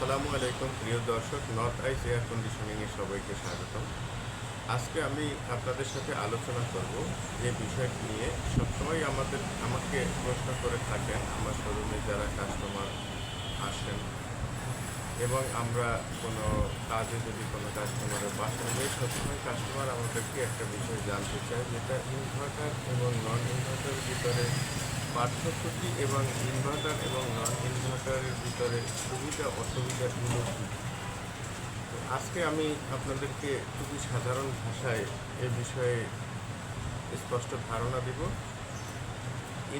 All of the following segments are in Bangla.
আসসালামু আলাইকুম, প্রিয় দর্শক নর্থ আইস এয়ার কন্ডিশনিংয়ে সবাইকে স্বাগতম। আজকে আমি আপনাদের সাথে আলোচনা করব যে বিষয়টি নিয়ে। সবসময় আমাদের, আমাকে প্রশ্ন করে থাকেন, আমার শোরুমে যারা কাস্টমার আসেন, এবং আমরা কোনো কাজে যদি কোনো কাস্টমারের বাসায় যাই সবসময় কাস্টমার আমাদেরকে একটা বিষয় জানতে চায়, যেটা ইনভার্টার এবং নন ইনভার্টারের ভিতরে পার্থক্য কী এবং ইনভার্টার এবং নন ইনভার্টারের ভিতরে সুবিধা অসুবিধাগুলো কী? আজকে আমি আপনাদেরকে খুবই সাধারণ ভাষায় এ বিষয়ে স্পষ্ট ধারণা দিব।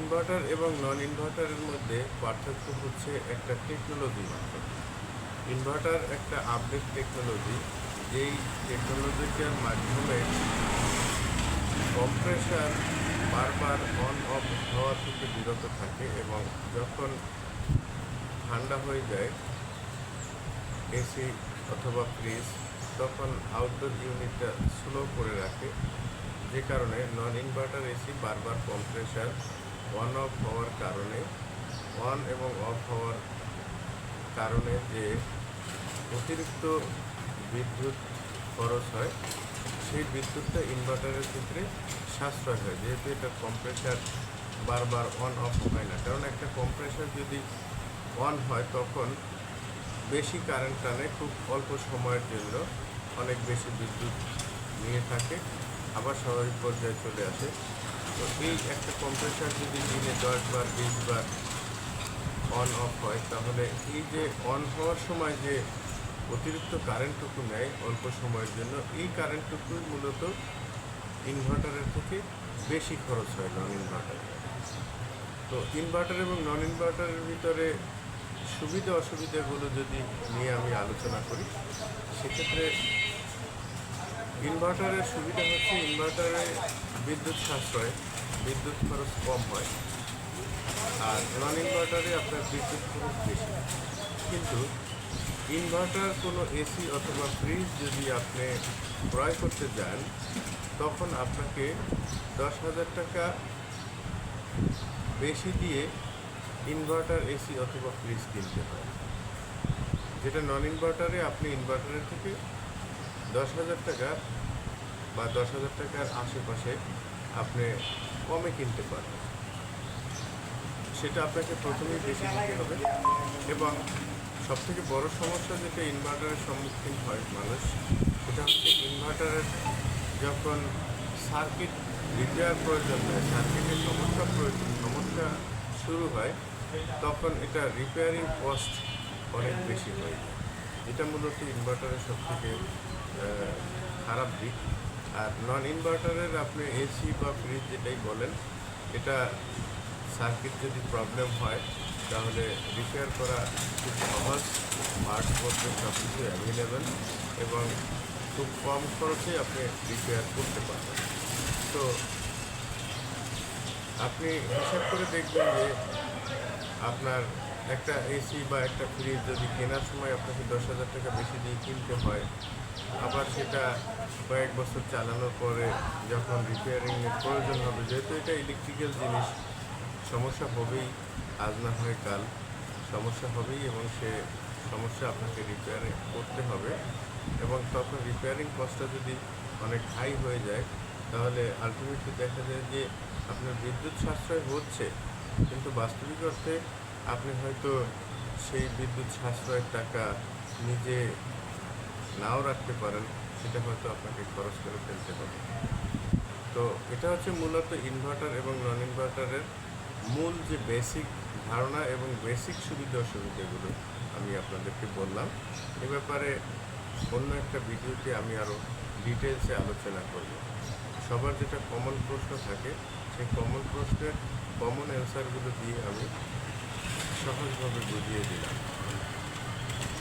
ইনভার্টার এবং নন ইনভার্টারের মধ্যে পার্থক্য হচ্ছে একটা টেকনোলজি মাত্র ইনভার্টার একটা আপডেট টেকনোলজি যেই টেকনোলজিটার মাধ্যমে কম্প্রেসার বারবার অন অফ হওয়া থেকে বিরত থাকে এবং যখন ঠান্ডা হয়ে যায় এসি অথবা ফ্রিজ তখন আউটডোর ইউনিটটা স্লো করে রাখে। যে কারণে নন ইনভার্টার এসি বারবার কম্প্রেসার অন অফ হওয়ার কারণে অন এবং অফ হওয়ার কারণে যে অতিরিক্ত বিদ্যুৎ খরচ হয় সেই বিদ্যুৎটা ইনভার্টারের ক্ষেত্রে সাশ্রয় হয়, যেহেতু এটা কম্প্রেসার বারবার অন অফ হয় না। কারণ একটা কম্প্রেসার যদি অন হয়, তখন বেশি কারেন্ট টানে খুব অল্প সময়ের জন্য অনেক বেশি বিদ্যুৎ নিয়ে থাকে, আবার স্বাভাবিক পর্যায়ে চলে আসে। তো এই একটা কম্প্রেসার যদি দিনে দশ বার বিশ বার অন অফ হয়, তাহলে এই যে অন হওয়ার সময় যে অতিরিক্ত কারেন্টটুকু নেয় অল্প সময়ের জন্য। এই কারেন্টটুকুই মূলত ইনভার্টারের থেকে বেশি খরচ হয় নন ইনভার্টারে তো ইনভার্টার এবং নন ইনভার্টারের ভিতরে সুবিধা অসুবিধাগুলো যদি নিয়ে আমি আলোচনা করি, সেক্ষেত্রে ইনভার্টারের সুবিধা হচ্ছে ইনভার্টারে বিদ্যুৎ সাশ্রয়, বিদ্যুৎ খরচ কম হয়, আর নন ইনভার্টারে আপনার বিদ্যুৎ খরচ বেশি। কিন্তু ইনভার্টার, কোনো এসি অথবা ফ্রিজ যদি আপনি ক্রয় করতে যান, তখন আপনাকে দশ হাজার টাকা বেশি দিয়ে ইনভার্টার এসি অথবা ফ্রিজ কিনতে হয়। যেটা নন ইনভার্টারে আপনি ইনভার্টারের থেকে দশ হাজার টাকা বা দশ হাজার টাকার আশেপাশে আপনি কমে কিনতে পারবেন। সেটা আপনাকে প্রথমেই বেশি দিতে হবে এবং সবথেকে বড় সমস্যা যেটা ইনভার্টারের সম্মুখীন হয় মানুষ, সেটা হচ্ছে ইনভার্টারের যখন সার্কিট রিপেয়ার প্রয়োজন হয় সার্কিটের সমস্যা প্রয়োজন সমস্যা শুরু হয়, তখন এটা রিপেয়ারিং কস্ট অনেক বেশি হয় এটা মূলত ইনভার্টারের সবথেকে খারাপ দিক। আর নন ইনভার্টারের আপনি এসি বা ফ্রিজ যেটাই বলেন, এটা সার্কিট যদি প্রবলেম হয়, তাহলে রিপেয়ার করা খুব সহজ পার্টসপত্র সব কিছু অ্যাভেলেবেল এবং খুব কম খরচে আপনি রিপেয়ার করতে পারবেন। তো আপনি হিসাব করে দেখবেন যে আপনার একটা এসি বা একটা ফ্রিজ যদি কেনার সময় আপনাকে দশ হাজার টাকা বেশি দিয়ে কিনতে হয়, আবার সেটা কয়েক বছর চালানোর পরে যখন রিপেয়ারিংয়ের প্রয়োজন হবে, যেহেতু এটা ইলেকট্রিক্যাল জিনিস, সমস্যা হবেই, আজ না হয় কাল। সমস্যা হবেই এবং সে সমস্যা আপনাকে রিপেয়ার করতে হবে এবং তখন রিপেয়ারিং কস্টটা যদি অনেক হাই হয়ে যায়, তাহলে আলটিমেটলি দেখা যায় যে আপনার বিদ্যুৎ সাশ্রয় হচ্ছে, কিন্তু বাস্তবিক অর্থে আপনি হয়তো সেই বিদ্যুৎ সাশ্রয়ের টাকা নিজে নাও রাখতে পারেন, সেটা হয়তো আপনাকে খরচ করে ফেলতে হবে। তো এটা হচ্ছে মূলত ইনভার্টার এবং নন ইনভার্টারের মূল যে বেসিক ধারণা এবং বেসিক সুবিধা অসুবিধাগুলো আমি আপনাদেরকে বললাম। এ ব্যাপারে অন্য একটা ভিডিওতে আমি আরও ডিটেলসে আলোচনা করব। সবার যেটা কমন প্রশ্ন থাকে, সেই কমন প্রশ্নের কমন অ্যান্সারগুলো দিয়ে আমি সহজভাবে বুঝিয়ে দিলাম।